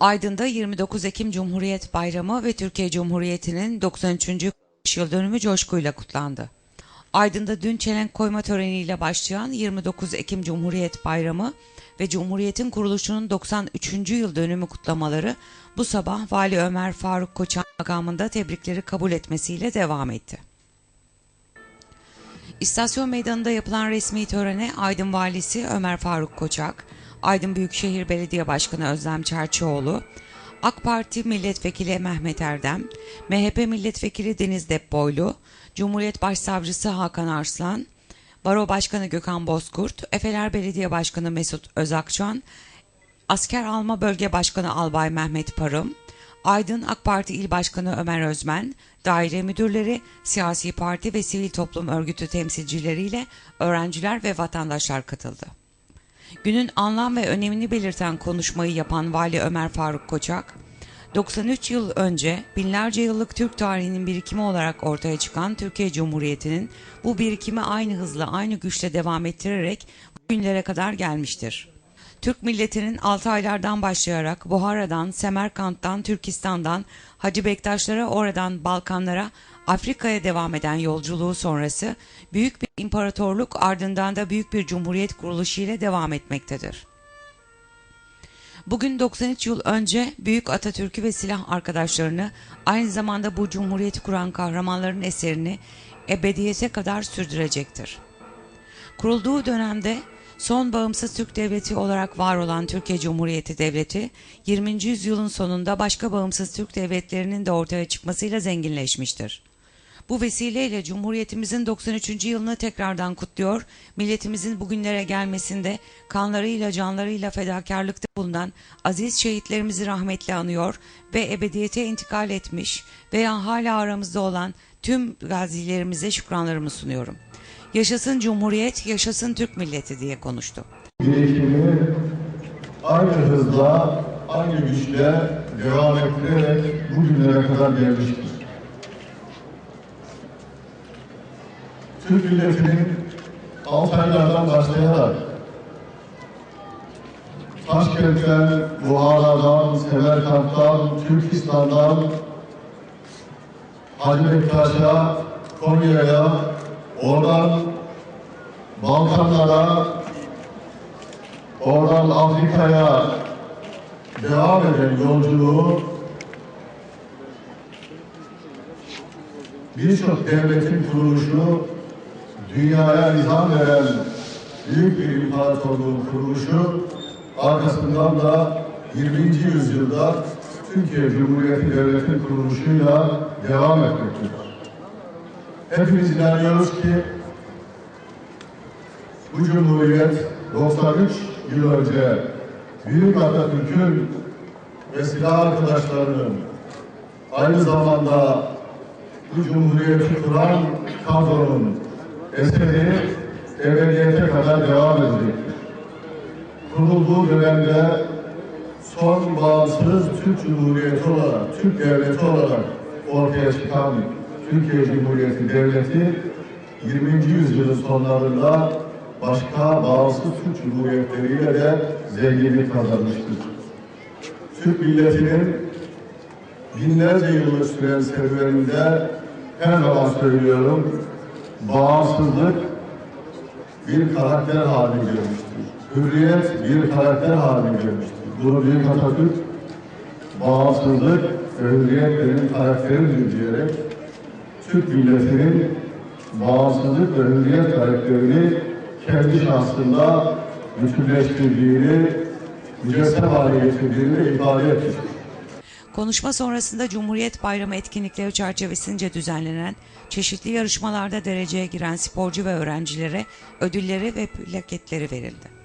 Aydın'da 29 Ekim Cumhuriyet Bayramı ve Türkiye Cumhuriyeti'nin 93. yıl dönümü coşkuyla kutlandı. Aydın'da dün çelenk koyma töreniyle başlayan 29 Ekim Cumhuriyet Bayramı ve Cumhuriyet'in kuruluşunun 93. yıl dönümü kutlamaları bu sabah Vali Ömer Faruk Koçan makamında tebrikleri kabul etmesiyle devam etti. İstasyon Meydanı'nda yapılan resmi törene Aydın Valisi Ömer Faruk Koçak, Aydın Büyükşehir Belediye Başkanı Özlem Çerçioğlu, AK Parti Milletvekili Mehmet Erdem, MHP Milletvekili Deniz Depboylu, Cumhuriyet Başsavcısı Hakan Arslan, Baro Başkanı Gökhan Bozkurt, Efeler Belediye Başkanı Mesut Özakçan, Asker Alma Bölge Başkanı Albay Mehmet Parım, Aydın AK Parti İl Başkanı Ömer Özmen, daire müdürleri, siyasi parti ve sivil toplum örgütü temsilcileriyle öğrenciler ve vatandaşlar katıldı. Günün anlam ve önemini belirten konuşmayı yapan Vali Ömer Faruk Koçak, 93 yıl önce binlerce yıllık Türk tarihinin birikimi olarak ortaya çıkan Türkiye Cumhuriyeti'nin bu birikimi aynı hızla aynı güçle devam ettirerek bugünlere kadar gelmiştir. Türk milletinin 6 aylardan başlayarak Buhara'dan, Semerkant'tan, Türkistan'dan, Hacı Bektaşlara, oradan Balkanlara, Afrika'ya devam eden yolculuğu sonrası büyük bir imparatorluk ardından da büyük bir cumhuriyet kuruluşu ile devam etmektedir. Bugün 93 yıl önce Büyük Atatürk'ü ve silah arkadaşlarını aynı zamanda bu cumhuriyeti kuran kahramanların eserini ebediyete kadar sürdürecektir. Kurulduğu dönemde son bağımsız Türk devleti olarak var olan Türkiye Cumhuriyeti Devleti 20. yüzyılın sonunda başka bağımsız Türk devletlerinin de ortaya çıkmasıyla zenginleşmiştir. Bu vesileyle Cumhuriyetimizin 93. yılını tekrardan kutluyor, milletimizin bugünlere gelmesinde kanlarıyla canlarıyla fedakarlıkta bulunan aziz şehitlerimizi rahmetle anıyor ve ebediyete intikal etmiş veya hala aramızda olan tüm gazilerimize şükranlarımı sunuyorum. Yaşasın Cumhuriyet, yaşasın Türk milleti diye konuştu. birikimi aynı hızla, aynı güçle devam ettirerek bugünlere kadar gelmiştir. Türk milletinin Altaylardan başlayarak Taşkent'ten, Buhara'dan, Semerkant'tan, Türkistan'dan, Hacı Bektaş'a, Konya'ya, oradan Balkanlara, oradan Afrika'ya devam eden yolculuğu birçok devletin kuruluşu, dünyaya nizam veren büyük bir imparatorluğun kuruluşu, arkasından da 20. yüzyılda Türkiye Cumhuriyeti Devleti'nin kuruluşuyla devam etmektedir. Hepimiz inanıyoruz ki bu Cumhuriyet 93 yıl önce Büyük Atatürk'ün ve silah arkadaşlarının aynı zamanda bu Cumhuriyeti kuran kadronun eseri ebediyete kadar devam edecektir. Kurulduğu dönemde son bağımsız Türk Cumhuriyeti olarak, Türk Devleti olarak ortaya çıkan Türkiye Cumhuriyeti Devleti 20. yüzyılın sonlarında başka bağımsız Türk Cumhuriyetleriyle de zenginlik kazanmıştır. Türk milletinin binlerce yıllık süren serüveninde her zaman söylüyorum, bağımsızlık bir karakter haline gelmiştir. Hürriyet bir karakter haline gelmiştir. Bunu Büyük Atatürk bağımsızlık ve hürriyet benim karakterimdir diyerek Türk milletinin bağımsızlık ve hürriyet karakterini kendi şahsında bütünleştirdiğini, mücessem hale getirdiğini ifade etmiştir. Konuşma sonrasında Cumhuriyet Bayramı etkinlikleri çerçevesince düzenlenen çeşitli yarışmalarda dereceye giren sporcu ve öğrencilere ödülleri ve plaketleri verildi.